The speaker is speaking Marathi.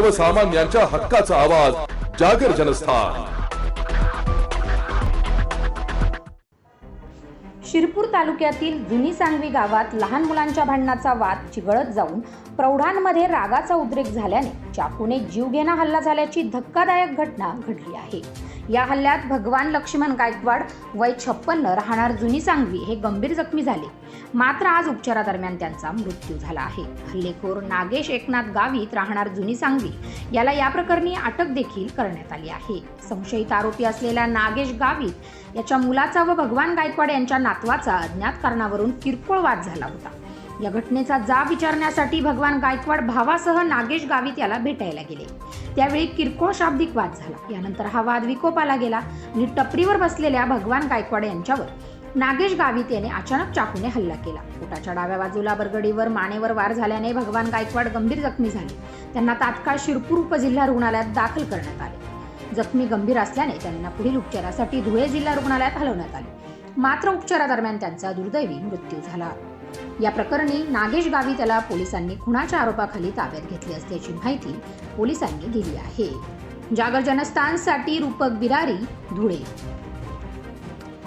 सर्वसामान्यांच्या हक्काचा आवाज जागर जनस्थान. शिरपूर तालुक्यातील जुनी सांगवी गावात लहान मुलांच्या भांडणाचा वाद चिघळत जाऊन प्रौढांमध्ये रागाचा उद्रेक झाल्याने चाकूने जीवघेणा हल्ला झाल्याची धक्कादायक घटना घडली आहे. या हल्ल्यात भगवान लक्ष्मण गायकवाड वय छप्पन्न राहणार जुनी सांगवी हे गंभीर जखमी झाले. मात्र आज उपचारादरम्यान त्यांचा मृत्यू झाला आहे. हल्लेखोर नागेश एकनाथ गावित राहणार जुनी सांगवी याला या प्रकरणी अटक देखील करण्यात आली आहे. संशयित आरोपी असलेल्या नागेश गावित याच्या मुलाचा व भगवान गायकवाड यांच्या नातवाचा अज्ञात कारणावरून किरकोळ वाद झाला होता. या घटनेचा जाब विचारण्यासाठी भगवान गायकवाड भावासह नागेश गावित याला भेटायला गेले. त्यावेळी किरकोळ शाब्दिक वाद झाला. यानंतर हा वाद विकोपाला गेला आणि टपरीवर बसलेल्या भगवान गायकवाड यांच्यावर नागेश गावित याने अचानक चाकूने हल्ला केला. पोटाच्या डाव्या बाजूला बरगडीवर मानेवर वार झाल्याने भगवान गायकवाड गंभीर जखमी झाले. त्यांना तात्काळ शिरपूर उपजिल्हा रुग्णालयात दाखल करण्यात आले. जखमी गंभीर असल्याने त्यांना पुढील उपचारासाठी धुळे जिल्हा रुग्णालयात हलवण्यात आले. मात्र उपचारादरम्यान त्यांचा दुर्दैवी मृत्यू झाला. या प्रकरणी नागेश गावी त्याला पोलिसांनी खुनाच्या आरोपाखाली ताब्यात घेतले असल्याची माहिती पोलिसांनी दिली आहे. जागर जनस्थानसाठी रूपक बिरारी धुळे.